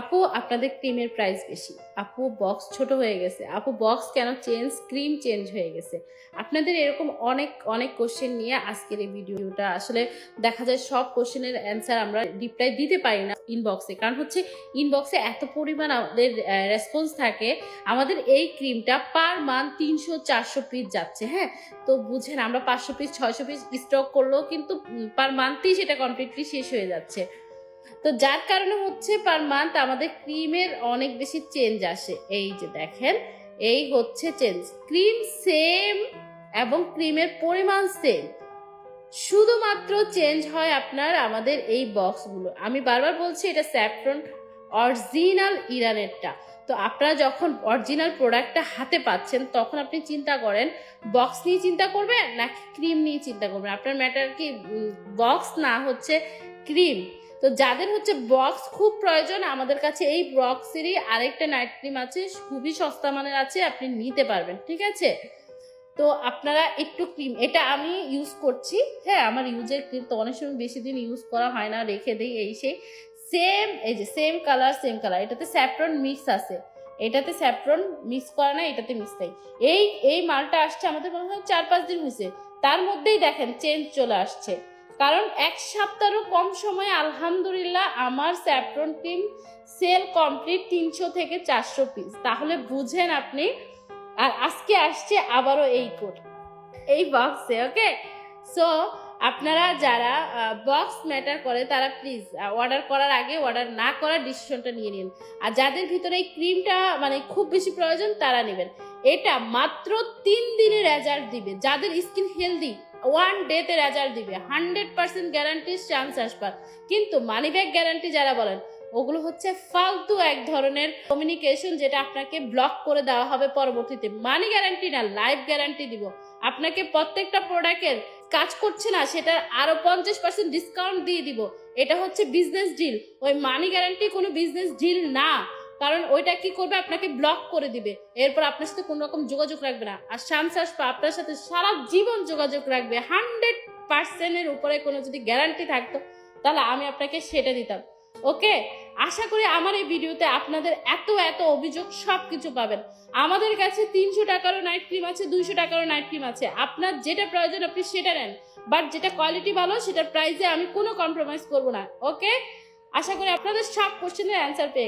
আপু, আপনাদের ক্রিমের প্রাইস বেশি। আপু বক্স ছোট হয়ে গেছে। আপু বক্স কেন চেঞ্জ ক্রিম চেঞ্জ হয়ে গেছে। আপনাদের এরকম অনেক অনেক কোশ্চেন নিয়ে আজকের এই ভিডিওটা আসলে দেখা যায় সব কোশ্চেনের অ্যান্সার আমরা রিপ্লাই দিতে পারি না ইনবক্সে কারণ হচ্ছে ইনবক্সে এত পরিমাণ আমাদের রেসপন্স থাকে। আমাদের এই ক্রিমটা পার মান্থ তিনশো, চারশো পিস যাচ্ছে হ্যাঁ? তো বুঝেন, আমরা পাঁচশো পিস ছয়শো পিস স্টক করলেও কিন্তু পার মান্থই সেটা কমপ্লিটলি শেষ হয়ে যাচ্ছে। তো যার কারণে হচ্ছে পার মান্থ আমাদের ক্রিমের অনেক বেশি চেঞ্জ আসে। এই যে দেখেন, এই হচ্ছে চেঞ্জ ক্রিম সেম এবং ক্রিমের পরিমাণ সেম শুধুমাত্র চেঞ্জ হয় আপনার আমাদের এই বক্সগুলো আমি বারবার বলছি এটা স্যাফরন অরিজিনাল ইরানেরটা তো আপনারা যখন অরিজিনাল প্রোডাক্টটা হাতে পাচ্ছেন, তখন আপনি চিন্তা করেন বক্স নিয়ে চিন্তা করবেন নাকি ক্রিম নিয়ে চিন্তা করবেন? আপনার ম্যাটার কি বক্স না হচ্ছে ক্রিম তো যাদের হচ্ছে বক্স খুব প্রয়োজন, আমাদের কাছে এই বক্সেরই আরেকটা নাইট ক্রিম আছে, খুবই সস্তা মানের আছে, আপনি নিতে পারবেন, ঠিক আছে? তো আপনারা একটু ক্রিম এটা আমি ইউজ করছি হ্যাঁ আমার ইউজের ক্রিম তো অনেক সময় বেশি দিন ইউজ করা হয় না, রেখে দিই এই সেই। সেম এই যে সেম কালার সেম কালার এটাতে স্যাফরন মিক্স আছে। এটাতে স্যাফরন মিক্স করা না, এটাতে মিক্স নেই। এই এই মালটা আসছে আমাদের মনে হয় চার পাঁচ দিন হয়েছে। তার মধ্যেই দেখেন চেঞ্জ চলে আসছে। কারণ এক সপ্তাহেরও কম সময়ে আলহামদুলিল্লাহ আমার স্যাফরন ক্রিম সেল কমপ্লিট তিনশো থেকে চারশো পিস তাহলে বুঝেন আপনি, আর আজকে আসছে আবারও এই কোড এই বক্সে ওকে সো আপনারা যারা বক্স ম্যাটার করে, তারা প্লিজ অর্ডার করার আগে অর্ডার না করার ডিসিশনটা নিয়ে নিন। আর যাদের ভিতরে এই ক্রিমটা মানে খুব বেশি প্রয়োজন, তারা নেবেন। এটা মাত্র তিন দিনের রেজাল্ট দিবে। যাদের স্কিন হেলদি ওয়ান ডেতে রেজাল্ট দিবে। হান্ড্রেড পার্সেন্ট গ্যারান্টির চান্স আসবার কিন্তু মানি ব্যাগ গ্যারান্টি যারা বলেন, ওগুলো হচ্ছে ফালতু এক ধরনের কমিউনিকেশন যেটা আপনাকে ব্লক করে দেওয়া হবে পরবর্তীতে। মানি গ্যারান্টি না লাইফ গ্যারান্টি দিব। আপনাকে প্রত্যেকটা প্রোডাক্টের কাজ করছে না, সেটার আরও পঞ্চাশ পার্সেন্ট ডিসকাউন্ট দিয়ে দিব। এটা হচ্ছে বিজনেস ডিল ওই মানি গ্যারান্টি কোনো বিজনেস ডিল না। কারণ ওইটা কি করবে? আপনাকে ব্লক করে দিবে। এরপর আপনার সাথে কোনো রকম যোগাযোগ রাখবে না। আর শামস আসপা আপনার সাথে সারা জীবন যোগাযোগ রাখবে। হান্ড্রেড পার্সেন্টের উপরে কোনো যদি গ্যারান্টি থাকতো, তাহলে আমি আপনাকে সেটা দিতাম। ওকে? আশা করি আমার এই ভিডিওতে আপনাদের এত এত অভিযোগ সব কিছু পাবেন। আমাদের কাছে তিনশো টাকারও নাইট ক্রিম আছে, দুইশো টাকারও নাইট ক্রিম আছে। আপনার যেটা প্রয়োজন আপনি সেটা নেন। বাট যেটা কোয়ালিটি ভালো, সেটার প্রাইসে আমি কোনো কম্প্রোমাইজ করব না। ওকে? আশা করি আপনাদের সব কোশ্চেনের অ্যান্সার পেয়ে